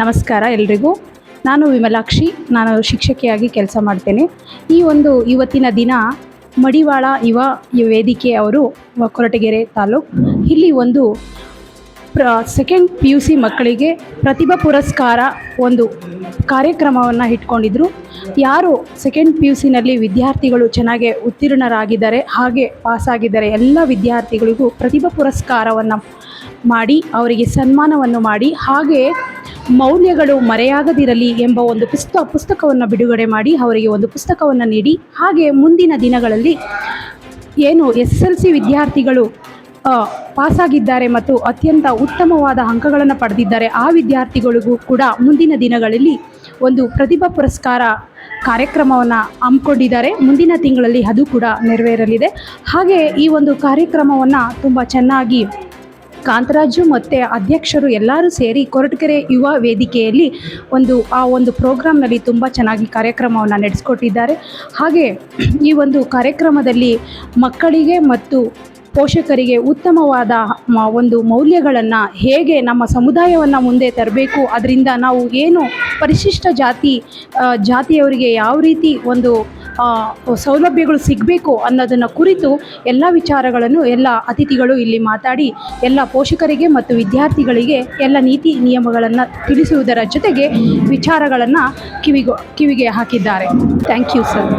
ನಮಸ್ಕಾರ ಎಲ್ರಿಗೂ. ನಾನು ವಿಮಲಾಕ್ಷಿ, ನಾನು ಶಿಕ್ಷಕಿಯಾಗಿ ಕೆಲಸ ಮಾಡ್ತೇನೆ. ಈ ಒಂದು ಇವತ್ತಿನ ದಿನ ಮಡಿವಾಳ ಯುವ ವೇದಿಕೆ ಅವರು, ಕೊರಟಗೆರೆ ತಾಲೂಕು, ಇಲ್ಲಿ ಒಂದು ಪ್ರ ಸೆಕೆಂಡ್ ಪಿ ಯು ಸಿ ಮಕ್ಕಳಿಗೆ ಪ್ರತಿಭಾ ಪುರಸ್ಕಾರ ಒಂದು ಕಾರ್ಯಕ್ರಮವನ್ನು ಇಟ್ಕೊಂಡಿದ್ರು. ಯಾರು ಸೆಕೆಂಡ್ ಪಿ ಯು ಸಿನಲ್ಲಿ ವಿದ್ಯಾರ್ಥಿಗಳು ಚೆನ್ನಾಗಿ ಉತ್ತೀರ್ಣರಾಗಿದ್ದಾರೆ, ಹಾಗೆ ಪಾಸಾಗಿದ್ದಾರೆ, ಎಲ್ಲ ವಿದ್ಯಾರ್ಥಿಗಳಿಗೂ ಪ್ರತಿಭಾ ಪುರಸ್ಕಾರವನ್ನು ಮಾಡಿ, ಅವರಿಗೆ ಸನ್ಮಾನವನ್ನು ಮಾಡಿ, ಹಾಗೆ ಮೌಲ್ಯಗಳು ಮರೆಯಾಗದಿರಲಿ ಎಂಬ ಒಂದು ಪುಸ್ತ ಪುಸ್ತಕವನ್ನು ಬಿಡುಗಡೆ ಮಾಡಿ ಅವರಿಗೆ ಒಂದು ಪುಸ್ತಕವನ್ನು ನೀಡಿ. ಹಾಗೆ ಮುಂದಿನ ದಿನಗಳಲ್ಲಿ ಏನು ಎಸ್ ಎಲ್ ಸಿ ವಿದ್ಯಾರ್ಥಿಗಳು ಪಾಸಾಗಿದ್ದಾರೆ ಮತ್ತು ಅತ್ಯಂತ ಉತ್ತಮವಾದ ಅಂಕಗಳನ್ನು ಪಡೆದಿದ್ದಾರೆ, ಆ ವಿದ್ಯಾರ್ಥಿಗಳಿಗೂ ಕೂಡ ಮುಂದಿನ ದಿನಗಳಲ್ಲಿ ಒಂದು ಪ್ರತಿಭಾ ಪುರಸ್ಕಾರ ಕಾರ್ಯಕ್ರಮವನ್ನು ಹಮ್ಮಿಕೊಂಡಿದ್ದಾರೆ. ಮುಂದಿನ ತಿಂಗಳಲ್ಲಿ ಅದು ಕೂಡ ನೆರವೇರಲಿದೆ. ಹಾಗೆ ಈ ಒಂದು ಕಾರ್ಯಕ್ರಮವನ್ನು ತುಂಬ ಚೆನ್ನಾಗಿ ಕಾಂತರಾಜು ಮತ್ತು ಅಧ್ಯಕ್ಷರು ಎಲ್ಲರೂ ಸೇರಿ ಕೊರಟಗೆರೆ ಯುವ ವೇದಿಕೆಯಲ್ಲಿ ಒಂದು, ಆ ಒಂದು ಪ್ರೋಗ್ರಾಮ್ನಲ್ಲಿ ತುಂಬ ಚೆನ್ನಾಗಿ ಕಾರ್ಯಕ್ರಮವನ್ನು ನಡೆಸಿಕೊಟ್ಟಿದ್ದಾರೆ. ಹಾಗೆ ಈ ಒಂದು ಕಾರ್ಯಕ್ರಮದಲ್ಲಿ ಮಕ್ಕಳಿಗೆ ಮತ್ತು ಪೋಷಕರಿಗೆ ಉತ್ತಮವಾದ ಒಂದು ಮೌಲ್ಯಗಳನ್ನು ಹೇಗೆ ನಮ್ಮ ಸಮುದಾಯವನ್ನು ಮುಂದೆ ತರಬೇಕು, ಅದರಿಂದ ನಾವು ಏನು ಪರಿಶಿಷ್ಟ ಜಾತಿ ಜಾತಿಯವರಿಗೆ ಯಾವ ರೀತಿ ಒಂದು ಸೌಲಭ್ಯಗಳು ಸಿಗಬೇಕು ಅನ್ನೋದನ್ನು ಕುರಿತು ಎಲ್ಲ ವಿಚಾರಗಳನ್ನು ಎಲ್ಲ ಅತಿಥಿಗಳು ಇಲ್ಲಿ ಮಾತಾಡಿ, ಎಲ್ಲ ಪೋಷಕರಿಗೆ ಮತ್ತು ವಿದ್ಯಾರ್ಥಿಗಳಿಗೆ ಎಲ್ಲ ನೀತಿ ನಿಯಮಗಳನ್ನು ತಿಳಿಸುವುದರ ಜೊತೆಗೆ ವಿಚಾರಗಳನ್ನು ಕಿವಿಗೊ, ಕಿವಿಗೆ ಹಾಕಿದ್ದಾರೆ. Thank you sir